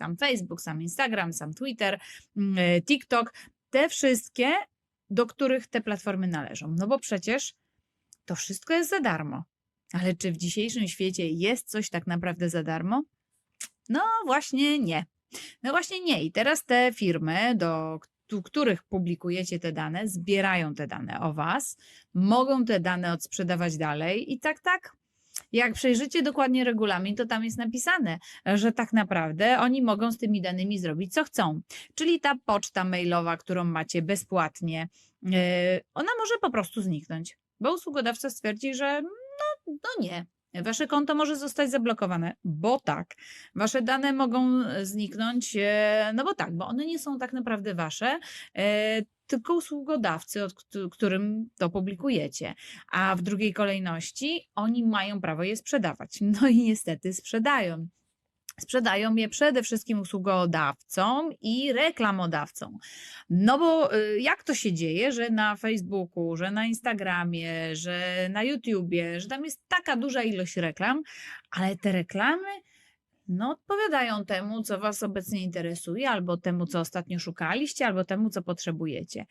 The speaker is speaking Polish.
tam Facebook, sam Instagram, sam Twitter, mm, e, TikTok, te wszystkie, do których te platformy należą. No bo przecież to wszystko jest za darmo. Ale czy w dzisiejszym świecie jest coś tak naprawdę za darmo? No właśnie nie. No właśnie nie. I teraz te firmy, do któ- których publikujecie te dane, zbierają te dane o Was, mogą te dane odsprzedawać dalej i tak, tak. Jak przejrzycie dokładnie regulamin, to tam jest napisane, że tak naprawdę oni mogą z tymi danymi zrobić co chcą. Czyli ta poczta mailowa, którą macie bezpłatnie, yy, ona może po prostu zniknąć, bo usługodawca stwierdzi, że no, no nie. Wasze konto może zostać zablokowane, bo tak. Wasze dane mogą zniknąć, e, no bo tak, bo one nie są tak naprawdę wasze, e, tylko usługodawcy, od któ- którym to publikujecie. A w drugiej kolejności oni mają prawo je sprzedawać. No i niestety sprzedają. Sprzedają je przede wszystkim usługodawcom i reklamodawcom. No bo y, jak to się dzieje, że na Facebooku, że na Instagramie, że na YouTubie, że tam jest taka duża ilość reklam, ale te reklamy no, odpowiadają temu, co Was obecnie interesuje, albo temu, co ostatnio szukaliście, albo temu, co potrzebujecie.